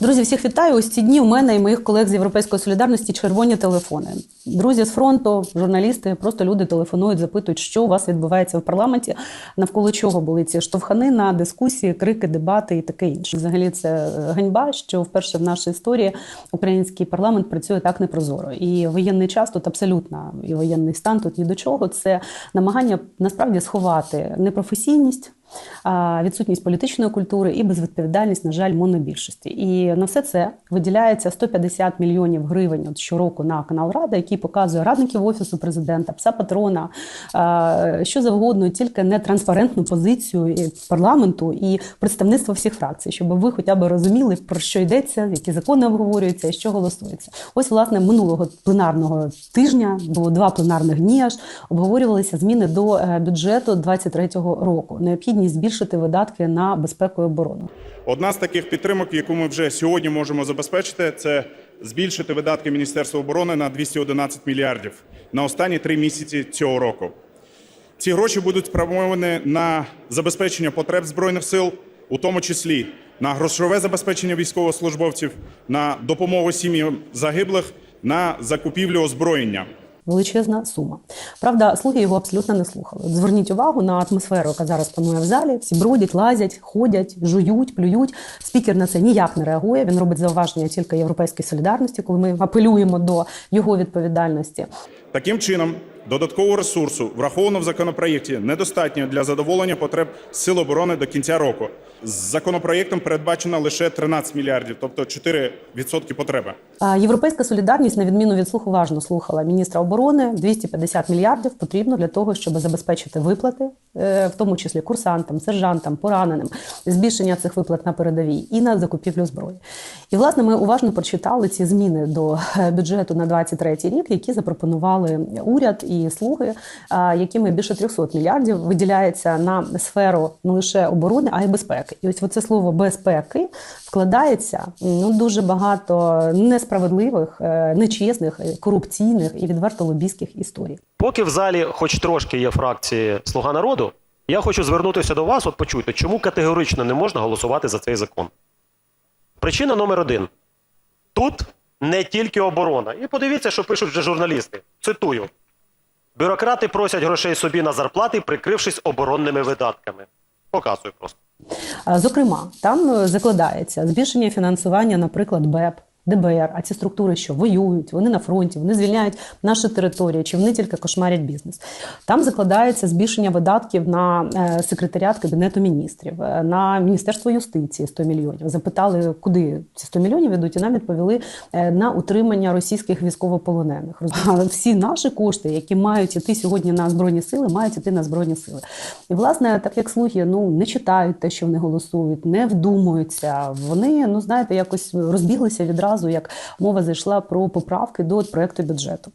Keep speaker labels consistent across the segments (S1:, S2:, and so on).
S1: Друзі, всіх вітаю. Ось ці дні у мене і моїх колег з Європейської солідарності червоні телефони. Друзі з фронту, журналісти, просто люди телефонують, запитують, що у вас відбувається в парламенті, навколо чого були ці штовханина, дискусії, крики, дебати і таке інше. Взагалі, це е, ганьба, що вперше в нашій історії український парламент працює так непрозоро. І воєнний час тут абсолютно і воєнний стан тут ні до чого. Це намагання насправді сховати непрофесійність відсутність політичної культури і безвідповідальність, на жаль, монобільшості. І на все це виділяється 150 мільйонів гривень от щороку на канал Рада, який показує радників офісу президента, пса патрона, що завгодно, тільки не транспарентну позицію парламенту і представництво всіх фракцій, щоб ви хоча б розуміли про що йдеться, які закони обговорюються і що голосується. Ось власне минулого пленарного тижня було два пленарних дні. Аж обговорювалися зміни до е, бюджету 2023 року. Необхідність збільшити видатки на безпеку і оборону.
S2: Одна з таких підтримок, яку ми вже сьогодні можемо забезпечити, це збільшити видатки Міністерства оборони на 211 мільярдів на останні три місяці цього року. Ці гроші будуть спрямовані на забезпечення потреб збройних сил, у тому числі на грошове забезпечення військовослужбовців, на допомогу сім'ям загиблих, на закупівлю озброєння.
S1: Величезна сума. Правда, слуги його абсолютно не слухали. Зверніть увагу на атмосферу, яка зараз панує в залі. Всі бродять, лазять, ходять, жують, плюють. Спікер на це ніяк не реагує. Він робить зауваження тільки європейській солідарності, коли ми апелюємо до його відповідальності.
S2: Таким чином, додаткового ресурсу, враховано в законопроєкті, недостатньо для задоволення потреб сил оборони до кінця року. З законопроєктом передбачено лише 13 мільярдів, тобто 4% потреби.
S1: Європейська солідарність, на відміну від слуху, уважно слухала міністра оборони. 250 мільярдів потрібно для того, щоб забезпечити виплати, е, в тому числі курсантам, сержантам, пораненим, збільшення цих виплат на передовій і на закупівлю зброї. І власне ми уважно прочитали ці зміни до е, бюджету на 23 рік, які запропонували уряд і слуги, якими більше 300 мільярдів виділяється на сферу не лише оборони, а й безпеки. І ось це слово безпеки вкладається ну дуже багато несправедливих, е, нечесних, е, корупційних і відверто лобійських історій.
S3: Поки в залі хоч трошки є фракції Слуга народу, я хочу звернутися до вас, от почуйте, чому категорично не можна голосувати за цей закон. Причина номер один: тут не тільки оборона. І подивіться, що пишуть вже журналісти. Цитую: бюрократи просять грошей собі на зарплати, прикрившись оборонними видатками. Показую просто.
S1: А, Зокрема, там е, закладається збільшення фінансування, наприклад, БЕП. ДБР, а ці структури, що воюють, вони на фронті, вони звільняють наші території, чи вони тільки кошмарять бізнес. Там закладається збільшення видатків на е, секретаріат кабінету міністрів, е, на міністерство юстиції 100 мільйонів. Запитали, куди ці 100 мільйонів ідуть, і нам відповіли е, на утримання російських військовополонених. Але всі наші кошти, які мають іти сьогодні на збройні сили, мають іти на збройні сили. І власне, так як слуги ну не читають те, що вони голосують, не вдумуються. Вони ну знаєте, якось розбіглися відразу, як мова зайшла про поправки до проекту бюджету.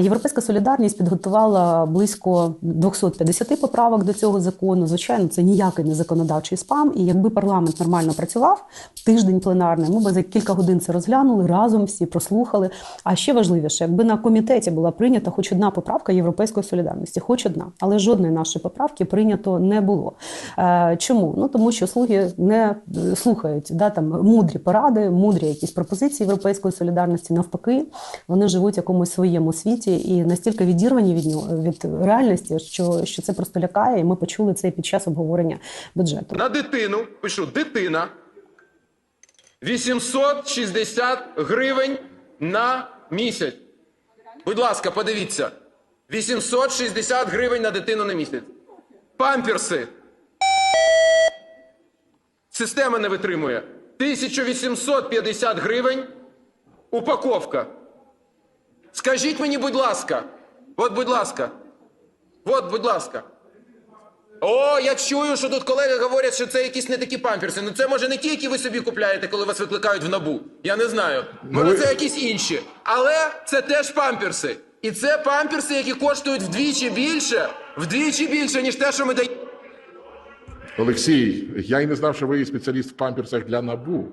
S1: Європейська солідарність підготувала близько 250 поправок до цього закону. Звичайно, це ніякий не законодавчий спам. І якби парламент нормально працював тиждень пленарний, ми б за кілька годин це розглянули разом, всі прослухали. А ще важливіше, якби на комітеті була прийнята хоч одна поправка Європейської солідарності, хоч одна, але жодної нашої поправки прийнято не було. Е, Чому? Ну тому що слуги не е, слухають да, там мудрі поради, мудрі якісь пропозиції європейської солідарності. Навпаки, вони живуть в якомусь своєму світі і настільки відірвані від нього від реальності, що, що це просто лякає. І ми почули це під час обговорення бюджету.
S4: На дитину, пишу, дитина 860 гривень на місяць. Будь ласка, подивіться. 860 гривень на дитину на місяць. Памперси. Система не витримує. 1850 гривень упаковка. Скажіть мені, будь ласка. От, будь ласка. От, будь ласка. О, я чую, що тут колеги говорять, що це якісь не такі памперси. Ну це може не ті, які ви собі купляєте, коли вас викликають в набу. Я не знаю. Може, це якісь інші. Але це теж памперси. І це памперси, які коштують вдвічі більше, вдвічі більше, ніж те, що ми даємо.
S5: Олексій, я й не знав, що ви спеціаліст в памперсах для набу.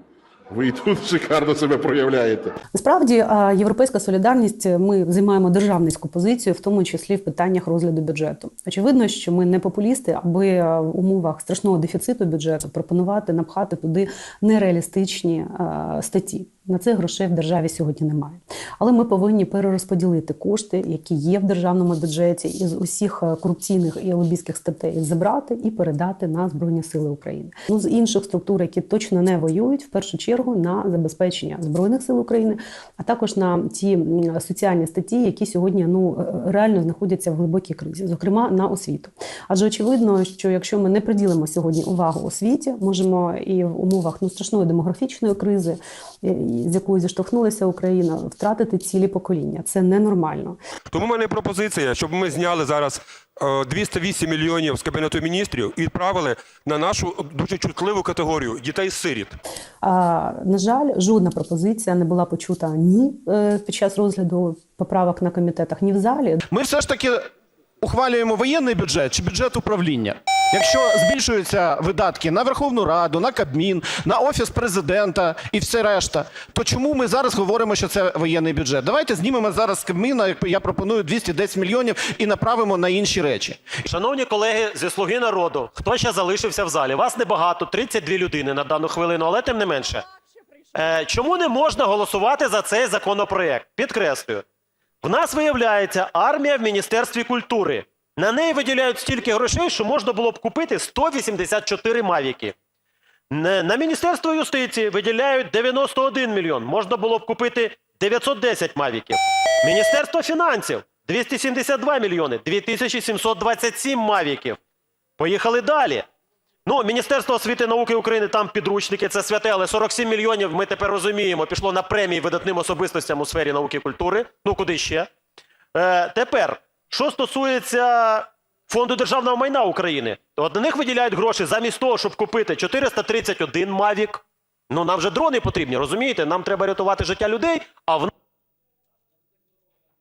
S5: Ви і тут шикарно себе проявляєте.
S1: Насправді, європейська солідарність ми займаємо державницьку позицію, в тому числі в питаннях розгляду бюджету. Очевидно, що ми не популісти, аби в умовах страшного дефіциту бюджету пропонувати напхати туди нереалістичні а, статті. На це грошей в державі сьогодні немає. Але ми повинні перерозподілити кошти, які є в державному бюджеті, із усіх е, корупційних і лобійських статей забрати і передати на Збройні Сили України. Ну з інших структур, які точно не воюють, в першу чергу на забезпечення збройних сил України, а також на ті соціальні статті, які сьогодні ну е, реально знаходяться в глибокій кризі, зокрема на освіту. Адже очевидно, що якщо ми не приділимо сьогодні увагу освіті, можемо і в умовах ну страшної демографічної кризи, е, з якою зіштовхнулася Україна, втратити цілі покоління. Це ненормально.
S6: Тому в мене пропозиція, щоб ми зняли зараз е, 208 мільйонів з кабінету міністрів і відправили на нашу дуже чутливу категорію дітей-сиріт.
S1: А, на жаль, жодна пропозиція не була почута ні е, під час розгляду поправок на комітетах, ні в залі.
S7: Ми все ж таки ухвалюємо воєнний бюджет чи бюджет управління. Якщо збільшуються видатки на Верховну Раду, на Кабмін, на офіс президента і все решта, то чому ми зараз говоримо, що це воєнний бюджет? Давайте знімемо зараз з Кабміна, як я пропоную 210 мільйонів і направимо на інші речі.
S3: Шановні колеги зі Слуги народу, хто ще залишився в залі? Вас небагато, 32 людини на дану хвилину, але тим не менше. Е, чому не можна голосувати за цей законопроект? Підкреслюю. В нас виявляється армія в Міністерстві культури. На неї виділяють стільки грошей, що можна було б купити 184 мавіки. На Міністерство юстиції виділяють 91 мільйон. Можна було б купити 910 мавіків. Міністерство фінансів 272 мільйони, 2727 мавіків. Поїхали далі. Ну, Міністерство освіти і науки України там підручники, це святе, але 47 мільйонів ми тепер розуміємо, пішло на премії видатним особистостям у сфері науки і культури. Ну, куди ще? Е, тепер, що стосується Фонду державного майна України, то на них виділяють гроші замість того, щоб купити 431 Мавік. Ну, нам вже дрони потрібні, розумієте? Нам треба рятувати життя людей, а в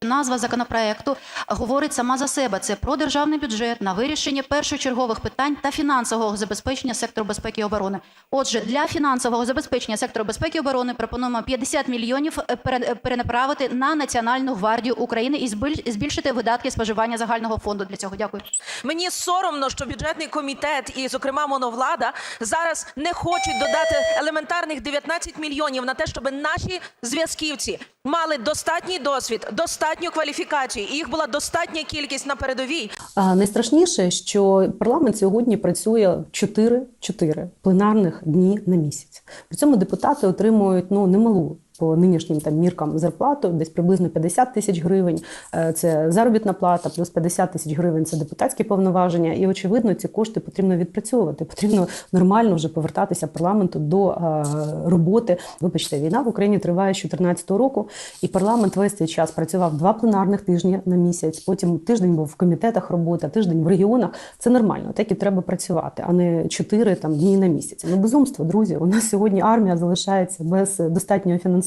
S8: Назва законопроекту говорить сама за себе. Це про державний бюджет на вирішення першочергових питань та фінансового забезпечення сектору безпеки і оборони. Отже, для фінансового забезпечення сектору безпеки і оборони пропонуємо 50 мільйонів е, е, перенаправити на Національну гвардію України і збільшити видатки споживання загального фонду для цього. Дякую.
S9: Мені соромно, що бюджетний комітет і, зокрема, моновлада зараз не хочуть додати елементарних 19 мільйонів на те, щоб наші зв'язківці мали достатній досвід, достатню кваліфікацій, і їх була достатня кількість на передовій.
S1: А найстрашніше, що парламент сьогодні працює 4-4 пленарних дні на місяць. При цьому депутати отримують ну немалу. По нинішнім там міркам зарплату десь приблизно 50 тисяч гривень. Е, Це заробітна плата, плюс 50 тисяч гривень це депутатські повноваження. І очевидно, ці кошти потрібно відпрацьовувати. Потрібно нормально вже повертатися парламенту до е, роботи. Вибачте, війна в Україні триває з 2014 року, і парламент весь цей час працював два пленарних тижні на місяць. Потім тиждень був в комітетах робота, тиждень в регіонах. Це нормально, так і треба працювати, а не чотири там дні на місяць. Ну безумство, друзі. У нас сьогодні армія залишається без достатнього фінансування.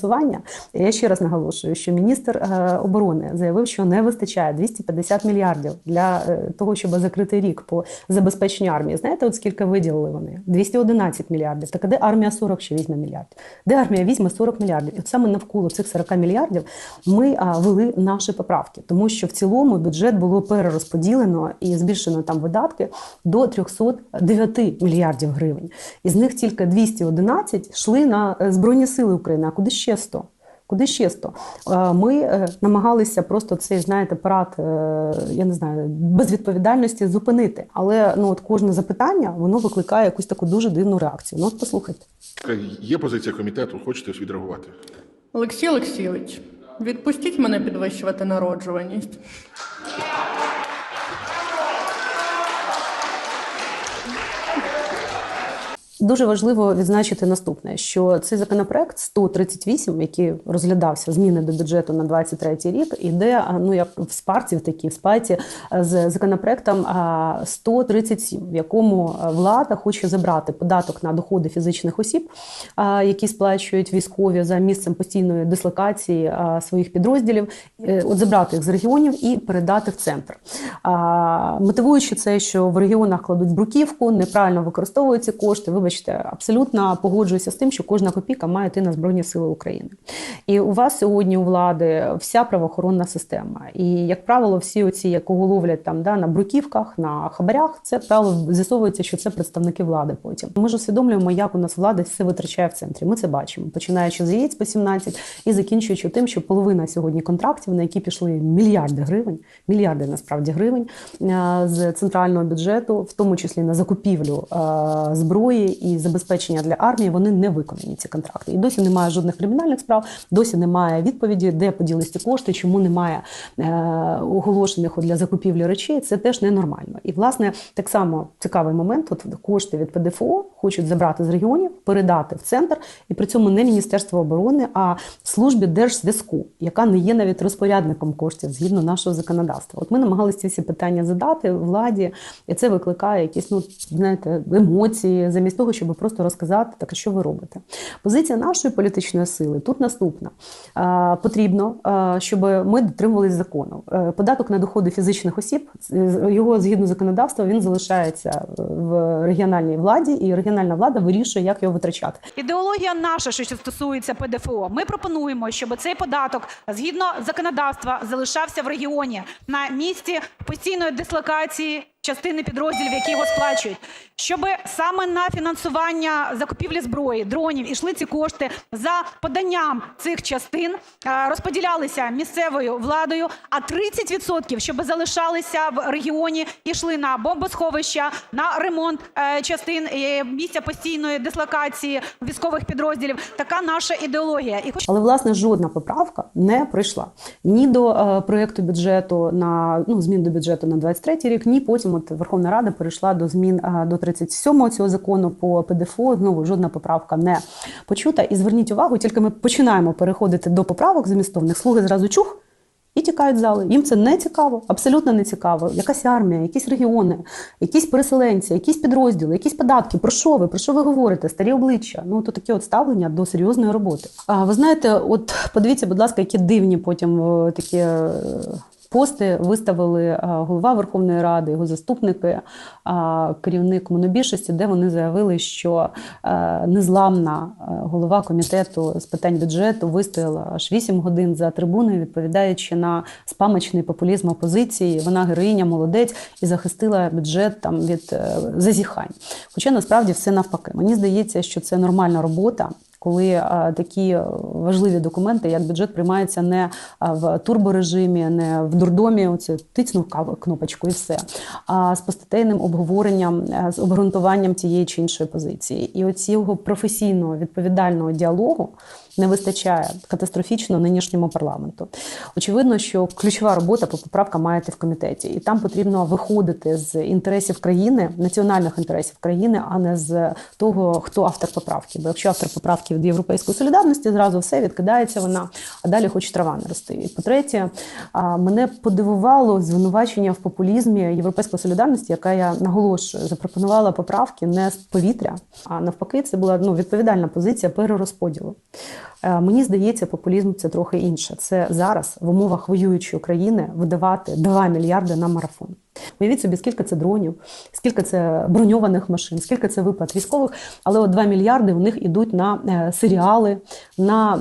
S1: І Я ще раз наголошую, що міністр е, оборони заявив, що не вистачає 250 мільярдів для е, того, щоб закрити рік по забезпеченню армії. Знаєте, от скільки виділили вони? 211 мільярдів. Так а де армія 40 ще візьме мільярдів? Де армія візьме 40 мільярдів? І от саме навколо цих 40 мільярдів ми вели наші поправки, тому що в цілому бюджет було перерозподілено і збільшено там видатки до 309 мільярдів гривень. Із них тільки 211 йшли на е, Збройні Сили України. А куди ще 100? Куди ще 100? Е, Ми е, намагалися просто цей, знаєте, парад, е, я не знаю, безвідповідальності зупинити. Але ну от кожне запитання воно викликає якусь таку дуже дивну реакцію. Ну от послухайте.
S5: Є позиція комітету, хочете відреагувати?
S10: Олексій Олексійович, відпустіть мене підвищувати народжуваність.
S1: Дуже важливо відзначити наступне: що цей законопроект 138, який розглядався зміни до бюджету на 23 рік, іде ну як в спарці, в такій в спайці з законопроектом 137, в якому влада хоче забрати податок на доходи фізичних осіб, які сплачують військові за місцем постійної дислокації своїх підрозділів, е, от забрати їх з регіонів і передати в центр. Мотивуючи це, що в регіонах кладуть бруківку, неправильно використовують ці кошти. Вибачте, абсолютно погоджуюся з тим, що кожна копійка має йти на Збройні Сили України. І у вас сьогодні у влади вся правоохоронна система. І, як правило, всі оці, якого ловлять там да, на бруківках, на хабарях, це правило з'ясовується, що це представники влади потім. Ми ж усвідомлюємо, як у нас влада все витрачає в центрі. Ми це бачимо, починаючи з яєць по 17 і закінчуючи тим, що половина сьогодні контрактів, на які пішли мільярди гривень, мільярди насправді гривень е, з центрального бюджету, в тому числі на закупівлю е, зброї і забезпечення для армії, вони не виконані ці контракти. І досі немає жодних кримінальних справ, досі немає відповіді, де поділись ці кошти, чому немає е, оголошених для закупівлі речей. Це теж ненормально. І власне так само цікавий момент. От кошти від ПДФО хочуть забрати з регіонів, передати в центр, і при цьому не Міністерство оборони, а службі держзв'язку, яка не є навіть розпорядником коштів згідно нашого законодавства. От ми намагалися всі питання задати владі, і це викликає якісь ну знаєте емоції, замість того, щоб просто розказати, так що ви робите. Позиція нашої політичної сили тут наступна: потрібно, щоб ми дотримувалися закону. Е, Податок на доходи фізичних осіб е, його згідно законодавства він залишається в регіональній владі, і регіональна влада вирішує, як його витрачати.
S11: Ідеологія наша, що стосується ПДФО. Ми пропонуємо, щоб цей податок згідно законодавства залишався в регіоні на місці постійної дислокації частини підрозділів, які його сплачують, щоб саме на фінансування закупівлі зброї, дронів ішли ці кошти за поданням цих частин, е, розподілялися місцевою владою, а 30% щоб залишалися в регіоні, йшли на бомбосховища, на ремонт е, частин е, місця постійної дислокації військових підрозділів. Така наша ідеологія. І
S1: Але власне жодна поправка не прийшла ні до проекту бюджету на ну змін до бюджету на 23 рік, ні потім от Верховна Рада перейшла до змін е, до 37-го цього закону по ПДФО. Знову жодна поправка не почута. І зверніть увагу, тільки ми починаємо переходити до поправок змістовних. Слуги зразу чух. І тікають з зали. Їм це не цікаво, абсолютно не цікаво. Якась армія, якісь регіони, якісь переселенці, якісь підрозділи, якісь податки. Про що ви? Про що ви говорите? Старі обличчя. Ну то таке от ставлення до серйозної роботи. А ви знаєте, от подивіться, будь ласка, які дивні потім е, такі. Пости виставили е, голова Верховної Ради, його заступники, е, керівник монобільшості, де вони заявили, що е, незламна голова комітету з питань бюджету вистояла аж 8 годин за трибуною, відповідаючи на спамочний популізм опозиції. Вона героїня, молодець і захистила бюджет там від зазіхань. Хоча насправді все навпаки. Мені здається, що це нормальна робота коли такі е, важливі документи, як бюджет, приймаються не в турборежимі, не в дурдомі, оце тицнув кнопочку і все, а з постатейним обговоренням, е, з обґрунтуванням тієї чи іншої позиції. І оцього професійного відповідального діалогу не вистачає катастрофічно нинішньому парламенту. Очевидно, що ключова робота по поправкам має в комітеті, і там потрібно виходити з інтересів країни, національних інтересів країни, а не з того, хто автор поправки. Бо якщо автор поправки від європейської солідарності, зразу все відкидається вона, а далі хоч трава не рости. І по-третє, мене подивувало звинувачення в популізмі європейської солідарності, яка я наголошую, запропонувала поправки не з повітря, а навпаки, це була ну відповідальна позиція перерозподілу. Е, Мені здається, популізм це трохи інше. Це зараз в умовах воюючої України видавати 2 мільярди на марафон. Уявіть собі, скільки це дронів, скільки це броньованих машин, скільки це виплат військових, але от 2 мільярди у них ідуть на е, серіали, на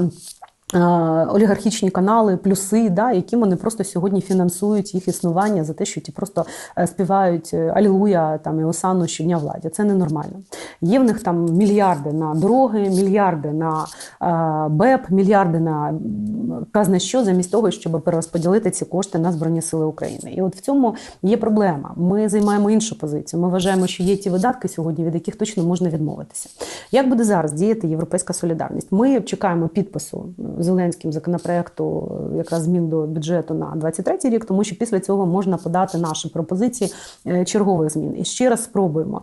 S1: олігархічні канали, плюси, да, які вони просто сьогодні фінансують їх існування за те, що ті просто е, співають е, Алілуя там і Осану щодня владі. Це ненормально. Є в них там мільярди на дороги, мільярди на е, БЕП, мільярди на м, казне що, замість того, щоб перерозподілити ці кошти на Збройні Сили України. І от в цьому є проблема. Ми займаємо іншу позицію. Ми вважаємо, що є ті видатки сьогодні, від яких точно можна відмовитися. Як буде зараз діяти європейська солідарність? Ми чекаємо підпису Зеленським законопроекту е, якраз змін до бюджету на 23 рік, тому що після цього можна подати наші пропозиції е, чергових змін. І ще раз спробуємо.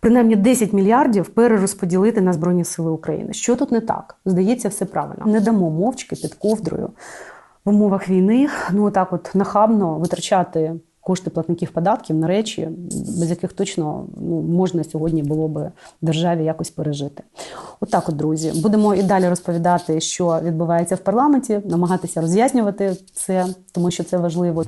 S1: Принаймні 10 мільярдів перерозподілити на Збройні Сили України. Що тут не так? Здається, все правильно. Не дамо мовчки під ковдрою в умовах війни, ну отак от нахабно витрачати кошти платників податків на речі, без яких точно ну, можна сьогодні було би державі якось пережити. Отак, от, друзі, будемо і далі розповідати, що відбувається в парламенті, намагатися роз'яснювати це, тому що це важливо.